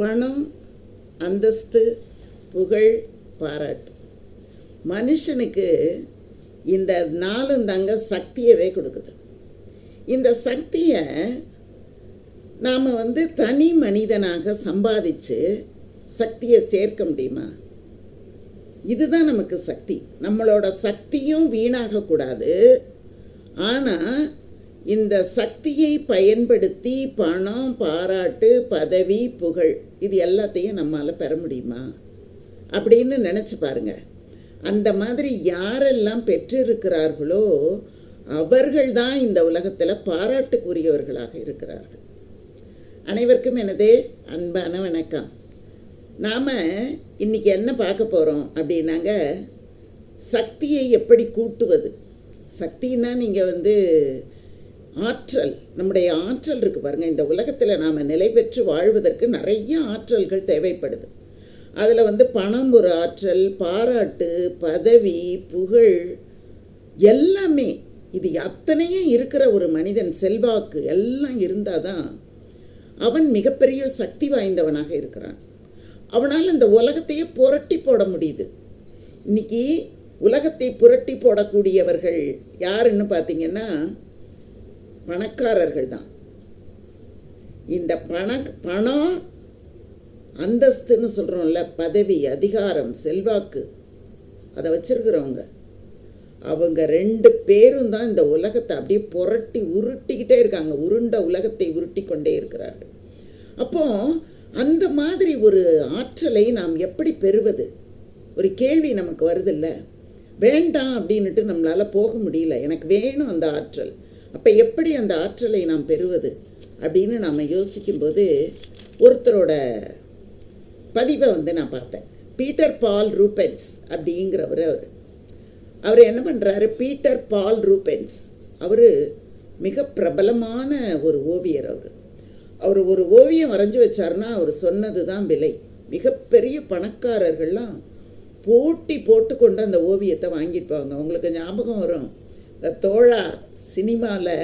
பணம் அந்தஸ்து புகழ் பாராட்டு. மனுஷனுக்கு இந்த நாலும் தாங்க சக்தியவே கொடுக்குது. இந்த சக்தியை நாம் வந்து தனி மனிதனாக சம்பாதிச்சு சக்தியை சேர்க்க முடியுமா? இதுதான் நமக்கு சக்தி. நம்மளோட சக்தியும் வீணாகக்கூடாது ஆனால் இந்த சக்தியை பயன்படுத்தி பணம் பாராட்டு பதவி புகழ் இது எல்லாத்தையும் நம்மால் பெற முடியுமா? அப்படின்னு நினச்சி பாருங்க. அந்த மாதிரி யாரெல்லாம் பெற்றிருக்கிறார்களோ அவர்கள் தான் இந்த உலகத்தில் பாராட்டுக்குரியவர்களாக இருக்கிறார்கள். அனைவருக்கும் எனது அன்பான வணக்கம். நாம் இன்னைக்கு என்ன பார்க்க போகிறோம் அப்படின்னாங்க சக்தியை எப்படி கூட்டுவது? சக்தின்னா நீங்கள் வந்து ஆற்றல் நம்முடைய ஆற்றல் இருக்குது பாருங்கள் இந்த உலகத்தில் நாம் நிலை பெற்று வாழ்வதற்கு நிறைய ஆற்றல்கள் தேவைப்படுது. அதில் வந்து பணம் ஒரு ஆற்றல் பாராட்டு பதவி புகழ் எல்லாமே இது அத்தனையும் இருக்கிற ஒரு மனிதன் செல்வாக்கு எல்லாம் இருந்தால் தான் அவன் மிகப்பெரிய சக்தி வாய்ந்தவனாக இருக்கிறான். அவனால் இந்த உலகத்தையே புரட்டி போட முடியுது. இன்னைக்கு உலகத்தை புரட்டி போடக்கூடியவர்கள் யாருன்னு பார்த்தீங்கன்னா பணக்காரர்கள் தான் இந்த பண பணம் அந்தஸ்துன்னு சொல்கிறோம்ல பதவி அதிகாரம் செல்வாக்கு அதை வச்சுருக்கிறவங்க. அவங்க ரெண்டு பேரும் தான் இந்த உலகத்தை அப்படியே புரட்டி உருட்டிக்கிட்டே இருக்காங்க. உருண்ட உலகத்தை உருட்டி கொண்டே இருக்கிறார்கள். அப்போ அந்த மாதிரி ஒரு ஆற்றலை நாம் எப்படி பெறுவது? ஒரு கேள்வி நமக்கு வருதில்ல. வேண்டாம் அப்படின்ட்டு நம்மளால் போக முடியல. எனக்கு வேணும் அந்த ஆற்றல். அப்போ எப்படி அந்த ஆற்றலை நாம் பெறுவது அப்படின்னு நாம் யோசிக்கும்போது ஒருத்தரோட பதிவை வந்து நான் பார்த்தேன். பீட்டர் பால் ரூபென்ஸ் அப்படிங்கிறவர் அவர். அவர் என்ன பண்ணுறாரு பீட்டர் பால் ரூபென்ஸ். அவர் மிக பிரபலமான ஒரு ஓவியர் அவர். அவர் ஒரு ஓவியம் வரைஞ்சி வச்சாருன்னா அவர் சொன்னது தான் விலை. மிகப்பெரிய பணக்காரர்கள்லாம் போட்டி போட்டுக்கொண்டு அந்த ஓவியத்தை வாங்கிப்பாங்க அவங்களுக்கு ஞாபகம் வரும். இந்த தோழா சினிமாவில்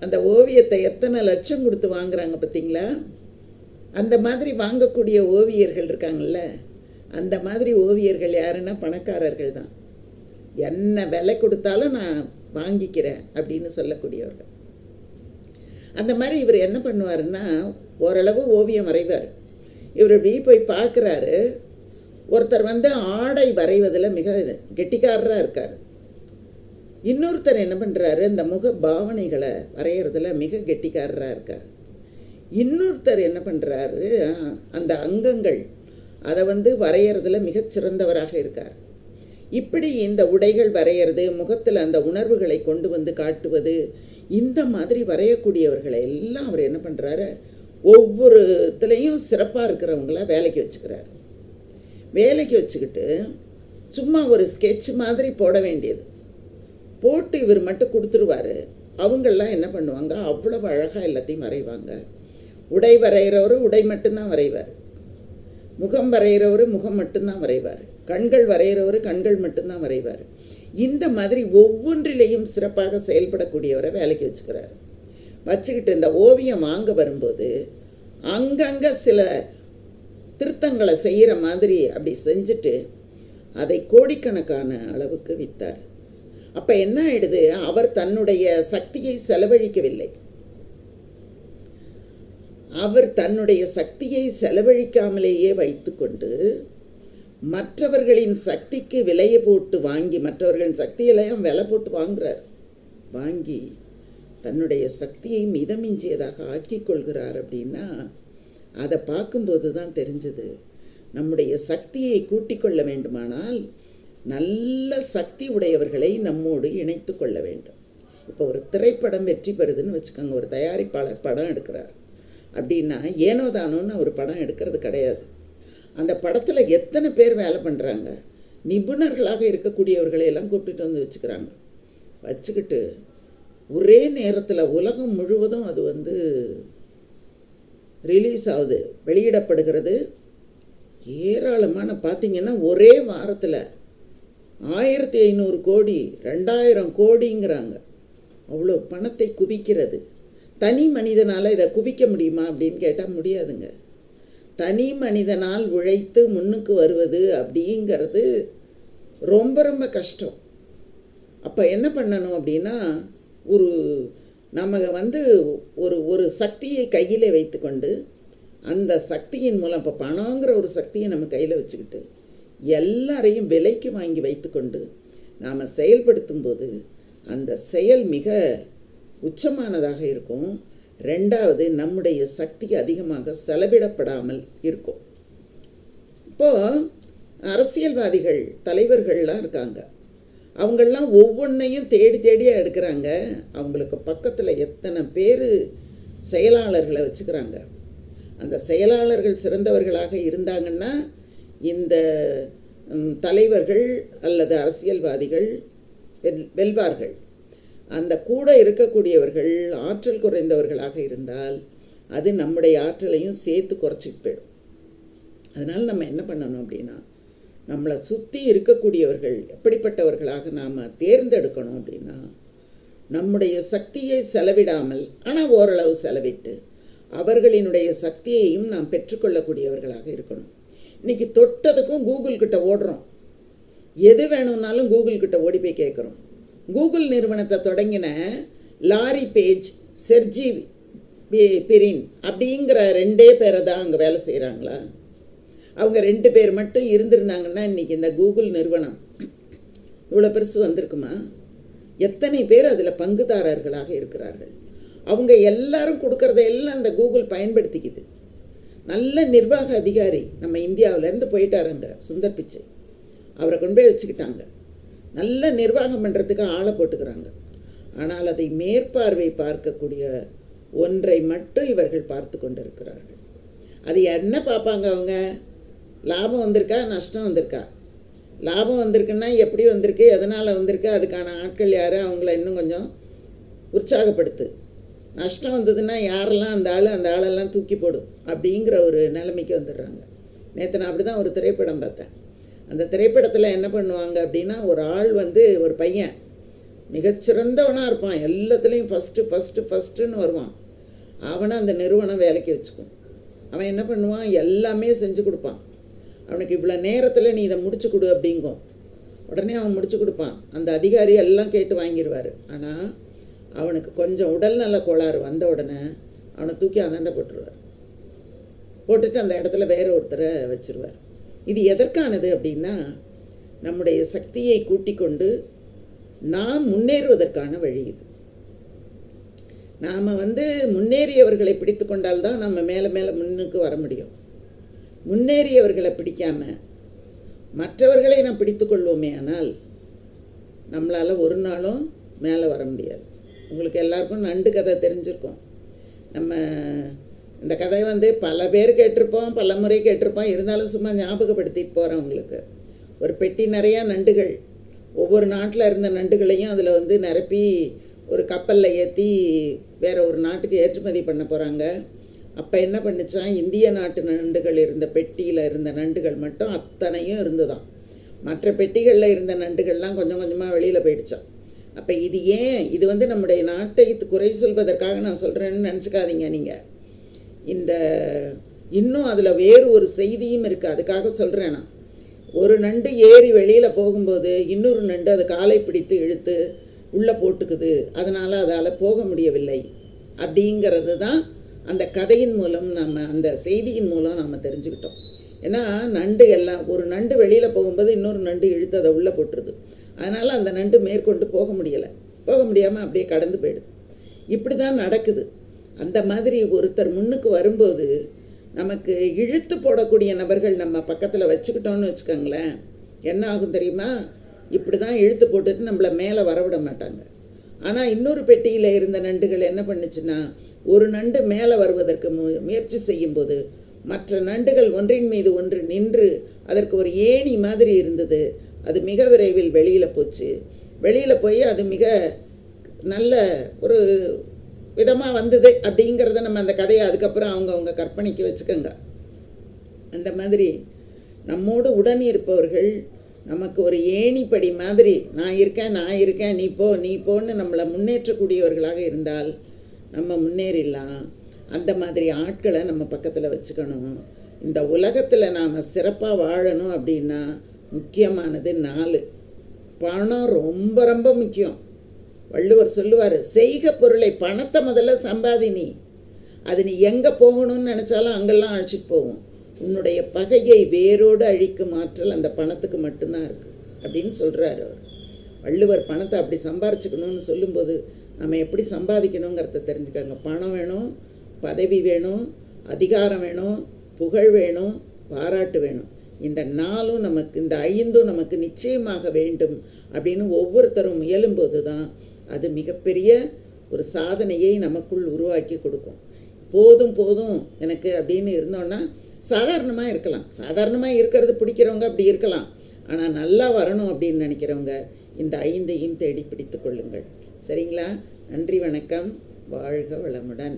அந்த ஓவியத்தை எத்தனை லட்சம் கொடுத்து வாங்குறாங்க பார்த்தீங்களா? அந்த மாதிரி வாங்கக்கூடிய ஓவியர்கள் இருக்காங்கல்ல அந்த மாதிரி ஓவியர்கள் யாருன்னா பணக்காரர்கள் தான். என்ன விலை கொடுத்தாலும் நான் வாங்கிக்கிறேன் அப்படின்னு சொல்லக்கூடியவர்கள். அந்த மாதிரி இவர் என்ன பண்ணுவாருன்னா ஓரளவு ஓவியம் வரைவார். இவர் இப்படி போய் பார்க்குறாரு. ஒருத்தர் வந்து ஆடை வரைவதில் மிக கெட்டிக்காரராக இருக்கார். இன்னொருத்தர் என்ன பண்ணுறாரு இந்த முக பாவனைகளை வரைகிறதுல மிக கெட்டிக்காரராக இருக்கார். இன்னொருத்தர் என்ன பண்ணுறாரு அந்த அங்கங்கள் அதை வந்து வரைகிறதுல மிகச்சிறந்தவராக இருக்கார். இப்படி இந்த உடைகள் வரைகிறது முகத்தில் அந்த உணர்வுகளை கொண்டு வந்து காட்டுவது இந்த மாதிரி வரையக்கூடியவர்களை எல்லாம் அவர் என்ன பண்ணுறாரு ஒவ்வொரு இதுலேயும் சிறப்பாக இருக்கிறவங்கள வேலைக்கு வச்சுக்கிறார். வேலைக்கு வச்சுக்கிட்டு சும்மா ஒரு ஸ்கெட்ச் மாதிரி போட வேண்டியது. போட்டு இவர் மட்டும் கொடுத்துருவார். அவங்கெல்லாம் என்ன பண்ணுவாங்க? அவ்வளவு அழகாக எல்லாத்தையும் வரைவாங்க. உடை வரைகிறவர் உடை மட்டும்தான் வரைவார். முகம் வரைகிறவர் முகம் மட்டும்தான் வரைவார். கண்கள் வரைகிறவர் கண்கள் மட்டும்தான் வரைவார். இந்த மாதிரி ஒவ்வொன்றிலையும் சிறப்பாக செயல்படக்கூடியவரை வேலைக்கு வச்சுக்கிறார். வச்சுக்கிட்டு இந்த ஓவியம் வாங்க வரும்போது அங்கங்கே சில திருத்தங்களை செய்கிற மாதிரி அப்படி செஞ்சுட்டு அதை கோடிக்கணக்கான அளவுக்கு விற்றார் அப்போ என்ன ஆயிடுது? அவர் தன்னுடைய சக்தியை செலவழிக்கவில்லை. அவர் தன்னுடைய சக்தியை செலவழிக்காமலேயே வைத்துக்கொண்டு மற்றவர்களின் சக்திக்கு விலையை போட்டு வாங்கி மற்றவர்களின் சக்தியெல்லாம் விலை போட்டு வாங்குறார். வாங்கி தன்னுடைய சக்தியை மிதமிஞ்சியதாக ஆக்கி கொள்கிறார் அப்படின்னா அதை பார்க்கும்போது தான் தெரிஞ்சது. நம்முடைய சக்தியை கூட்டிக் கொள்ள வேண்டுமானால் நல்ல சக்தி உடையவர்களை நம்மோடு இணைத்து கொள்ள வேண்டும். இப்போ ஒரு திரைப்படம் வெற்றி பெறுதுன்னு வச்சுக்கோங்க ஒரு தயாரிப்பாளர் படம் எடுக்கிறார். அப்படின்னா ஏனோ தானோன்னு ஒரு படம் எடுக்கிறது கிடையாது. அந்த படத்தில் எத்தனை பேர் வேலை பண்ணுறாங்க நிபுணர்களாக இருக்கக்கூடியவர்களை எல்லாம் கூப்பிட்டுட்டு வந்து வச்சுக்கிறாங்க. வச்சுக்கிட்டு ஒரே நேரத்தில் உலகம் முழுவதும் அது வந்து ரிலீஸ் ஆகுது வெளியிடப்படுகிறது. ஏராளமான பார்த்தீங்கன்னா ஒரே வாரத்தில் ஆயிரத்தி ஐநூறு கோடி ரெண்டாயிரம் கோடிங்கிறாங்க. அவ்வளோ பணத்தை குவிக்கிறது. தனி மனிதனால் இதை குவிக்க முடியுமா அப்படின்னு கேட்டால் முடியாதுங்க. தனி மனிதனால் உழைத்து முன்னுக்கு வருவது அப்படிங்கிறது ரொம்ப ரொம்ப கஷ்டம். அப்போ என்ன பண்ணணும் அப்படின்னா ஒரு நம்ம வந்து ஒரு ஒரு சக்தியை கையிலே வைத்துக்கொண்டு அந்த சக்தியின் மூலம் இப்போ பணங்கிற ஒரு சக்தியை நம்ம கையில் வச்சுக்கிட்டு எல்லாரையும் விலைக்கு வாங்கி வைத்துக்கொண்டு நாம் செயல்படுத்தும் போது அந்த செயல் மிக உச்சமானதாக இருக்கும். ரெண்டாவது நம்முடைய சக்தி அதிகமாக செலவிடப்படாமல் இருக்கும். இப்போது அரசியல்வாதிகள் தலைவர்கள்லாம் இருக்காங்க. அவங்கெல்லாம் ஒவ்வொன்றையும் தேடி தேடியாக எடுக்கிறாங்க. அவங்களுக்கு பக்கத்தில் எத்தனை பேர் செயலாளர்களை வச்சுக்கிறாங்க. அந்த செயலாளர்கள் சிறந்தவர்களாக இருந்தாங்கன்னா இந்த தலைவர்கள் அல்லது அரசியல்வாதிகள் வெல் வெல்வார்கள். அந்த கூட இருக்கக்கூடியவர்கள் ஆற்றல் குறைந்தவர்களாக இருந்தால் அது நம்முடைய ஆற்றலையும் சேர்த்து குறைச்சிட்டு போயிடும். அதனால் நம்ம என்ன பண்ணணும் அப்படின்னா நம்மளை சுற்றி இருக்கக்கூடியவர்கள் எப்படிப்பட்டவர்களாக நாம் தேர்ந்தெடுக்கணும் அப்படின்னா நம்முடைய சக்தியை செலவிடாமல் ஆனால் ஓரளவு செலவிட்டு அவர்களினுடைய சக்தியையும் நாம் பெற்றுக்கொள்ளக்கூடியவர்களாக இருக்கணும். இன்றைக்கி தொட்டதுக்கும் கூகுள் கிட்ட ஓடுறோம். எது வேணும்னாலும் கூகுள் கிட்ட ஓடி போய் கேட்குறோம். கூகுள் நிறுவனத்தை தொடங்கின லாரி பேஜ் செர்ஜி பி- பிரின் அப்படிங்கிற ரெண்டே பேரை தான் அங்கே வேலை செய்கிறாங்களா அவங்க ரெண்டு பேர் மட்டும் இருந்திருந்தாங்கன்னா இன்றைக்கி இந்த கூகுள் நிறுவனம் இவ்வளோ பெருசு வந்திருக்குமா? எத்தனை பேர் அதில் பங்குதாரர்களாக இருக்கிறார்கள்? அவங்க எல்லாரும் கொடுக்கறதையெல்லாம் அந்த கூகுள் பயன்படுத்திக்குது. நல்ல நிர்வாக அதிகாரி நம்ம இந்தியாவிலேருந்து போயிட்டாருங்க சுந்தர் பிச்சை. அவரை கொண்டு போய் வச்சுக்கிட்டாங்க. நல்ல நிர்வாகம் பண்ணுறதுக்கு ஆளை போட்டுக்கிறாங்க. ஆனால் அதை மேற்பார்வை பார்க்கக்கூடிய ஒன்றை மட்டும் இவர்கள் பார்த்து கொண்டிருக்கிறார்கள். அது என்ன பார்ப்பாங்க அவங்க? லாபம் வந்திருக்கா? நஷ்டம் வந்திருக்கா? லாபம் வந்திருக்குன்னா எப்படி வந்திருக்கு? எதனால் வந்திருக்கு? அதுக்கான ஆட்கள் யார்? அவங்கள இன்னும் கொஞ்சம் உற்சாகப்படுத்து. நஷ்டம் வந்ததுன்னா யாரெல்லாம் அந்த ஆள் அந்த ஆளெல்லாம் தூக்கி போடும் அப்படிங்கிற ஒரு நிலைமைக்கு வந்துடுறாங்க. நேற்று நான் அப்படி தான் ஒரு திரைப்படம் பார்த்தேன். அந்த திரைப்படத்தில் என்ன பண்ணுவாங்க அப்படின்னா ஒரு ஆள் வந்து ஒரு பையன் மிகச்சிறந்தவனாக இருப்பான். எல்லாத்துலேயும் ஃபஸ்ட்டு ஃபஸ்ட்டு ஃபஸ்ட்டுன்னு வருவான். அவனை அந்த நிறுவனம் வேலைக்கு வச்சுக்கும். அவன் என்ன பண்ணுவான்? எல்லாமே செஞ்சு கொடுப்பான். அவனுக்கு இவ்வளோ நேரத்தில் நீ இதை முடிச்சு கொடு அப்படிங்கும். உடனே அவன் முடிச்சு கொடுப்பான். அந்த அதிகாரி எல்லாம் கேட்டு வாங்கிடுவார் ஆனால் அவனுக்கு கொஞ்சம் உடல்நல கோளாறு வந்த உடனே அவனை தூக்கி அதாண்ட போட்டுருவார். போட்டுட்டு அந்த இடத்துல வேற ஒருத்தரை வச்சிருவார். இது எதற்கானது அப்படின்னா நம்முடைய சக்தியை கூட்டிக் கொண்டு நாம் முன்னேறுவதற்கான வழி இது. நாம் வந்து முன்னேறியவர்களை பிடித்து கொண்டால்தான் நம்ம மேலே மேலே முன்னுக்கு வர முடியும். முன்னேறியவர்களை பிடிக்காம மற்றவர்களை நாம் பிடித்து கொள்வோமே ஆனால் நம்மளால் ஒரு நாளும் மேலே வர முடியாது. உங்களுக்கு எல்லாருக்கும் நண்டு கதை தெரிஞ்சிருக்கும். நம்ம இந்த கதையை வந்து பல பேர் கேட்டிருப்போம் பல முறை கேட்டிருப்போம். இருந்தாலும் சும்மா ஞாபகப்படுத்திட்டு போகிறோம் உங்களுக்கு. ஒரு பெட்டி நிறையா நண்டுகள். ஒவ்வொரு நாட்டில் இருந்த நண்டுகளையும் அதில் வந்து நிரப்பி ஒரு கப்பலில் ஏற்றி வேற ஒரு நாட்டுக்கு ஏற்றுமதி பண்ண போகிறாங்க அப்போ என்ன பண்ணிச்சான் இந்திய நாட்டு நண்டுகள் இருந்த பெட்டியில் இருந்த நண்டுகள் மட்டும் அத்தனையும் இருந்துதான் மற்ற பெட்டிகளில் இருந்த நண்டுகள்லாம் கொஞ்சம் கொஞ்சமாக வெளியில் போயிடுச்சான் அப்போ இது ஏன்? இது வந்து நம்முடைய நாட்டை குறை சொல்வதற்காக நான் சொல்கிறேன்னு நினச்சிக்காதீங்க நீங்கள் இந்த இன்னும் அதில் வேறு ஒரு செய்தியும் இருக்குது அதுக்காக சொல்கிறேன் நான். ஒரு நண்டு ஏறி வெளியில் போகும்போது இன்னொரு நண்டு அது காலை பிடித்து இழுத்து உள்ளே போட்டுக்குது. அதனால் அதால் போக முடியவில்லை. அப்படிங்கிறது தான் அந்த கதையின் மூலம் நம்ம அந்த செய்தியின் மூலம் நம்ம தெரிஞ்சுக்கிட்டோம். ஏன்னா நண்டு எல்லாம் ஒரு நண்டு வெளியில் போகும்போது இன்னொரு நண்டு இழுத்து அதை உள்ளே போட்டுருது. அதனால் அந்த நண்டு மேற்கொண்டு போக முடியலை. போக முடியாமல் அப்படியே கடந்து போயிடுது. இப்படி தான் நடக்குது. அந்த மாதிரி ஒருத்தர் முன்னுக்கு வரும்போது நமக்கு இழுத்து போடக்கூடிய நபர்கள் நம்ம பக்கத்தில் வச்சுக்கிட்டோம்னு வச்சுக்கோங்களேன் என்ன ஆகும் தெரியுமா? இப்படி தான் இழுத்து போட்டுட்டு நம்மளை மேலே வரவிட மாட்டாங்க. ஆனால் இன்னொரு பெட்டியில் இருந்த நண்டுகள் என்ன பண்ணுச்சுன்னா ஒரு நண்டு மேலே வருவதற்கு மு முயற்சி செய்யும்போது மற்ற நண்டுகள் ஒன்றின் மீது ஒன்று நின்று அதற்கு ஒரு ஏணி மாதிரி இருந்தது. அது மிக விரைவில் வெளியில் போச்சு. வெளியில் போய் அது மிக நல்ல ஒரு விதமாக வந்தது அப்படிங்கிறத நம்ம அந்த கதையை அதுக்கப்புறம் அவங்கவுங்க கற்பனைக்கு வச்சுக்கோங்க. அந்த மாதிரி நம்மோடு உடன் இருப்பவர்கள் நமக்கு ஒரு ஏணிப்படி மாதிரி நான் இருக்கேன் நான் இருக்கேன் நீ போ நீ போன்னு நம்மளை முன்னேற்றக்கூடியவர்களாக இருந்தால் நம்ம முன்னேறிடலாம். அந்த மாதிரி ஆட்களை நம்ம பக்கத்தில் வச்சுக்கணும். இந்த உலகத்தில் நாம் சிறப்பாக வாழணும் அப்படின்னா முக்கியமானது நாலு. பணம் ரொம்ப ரொம்ப முக்கியம். வள்ளுவர் சொல்லுவார் செய்க பொருளை பணத்தை முதல்ல சம்பாதினி அது நீ எங்கே போகணும்னு நினச்சாலும் அங்கெல்லாம் அழைச்சிட்டு போகும் உன்னுடைய பகையை வேரோடு அழிக்கும் ஆற்றல் அந்த பணத்துக்கு மட்டும்தான் இருக்குது அப்படின்னு சொல்கிறாரு அவர். வள்ளுவர் பணத்தை அப்படி சம்பாரிச்சுக்கணும்னு சொல்லும்போது நம்ம எப்படி சம்பாதிக்கணுங்கிறத தெரிஞ்சுக்கோங்க. பணம் வேணும் பதவி வேணும் அதிகாரம் வேணும் புகழ் வேணும் பாராட்டு வேணும். இந்த நாளும் நமக்கு இந்த ஐந்தும் நமக்கு நிச்சயமாக வேண்டும் அப்படின்னு ஒவ்வொருத்தரும் முயலும்போது தான் அது மிகப்பெரிய ஒரு சாதனையை நமக்குள் உருவாக்கி கொடுக்கும். போதும் போதும் எனக்கு அப்படின்னு இருந்தோன்னா சாதாரணமாக இருக்கலாம். சாதாரணமாக இருக்கிறது பிடிக்கிறவங்க அப்படி இருக்கலாம். ஆனால் நல்லா வரணும் அப்படின்னு நினைக்கிறவங்க இந்த ஐந்தையும் தேடி பிடித்து கொள்ளுங்கள். சரிங்களா? நன்றி வணக்கம். வாழ்க வளமுடன்.